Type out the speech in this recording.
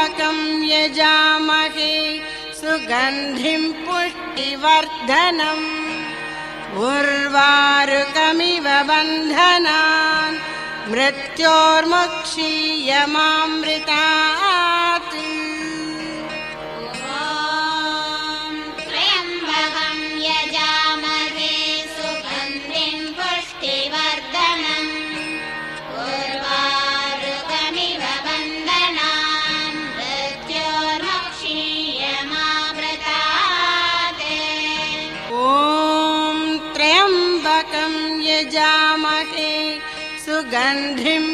त्र्यम्बकं यजामहे सुगन्धिं पुष्टिवर्धनम्। उर्वारुकमिव बन्धनान् मृत्योर्मुक्षीयमामृतात् यजामहे सुगन्धिं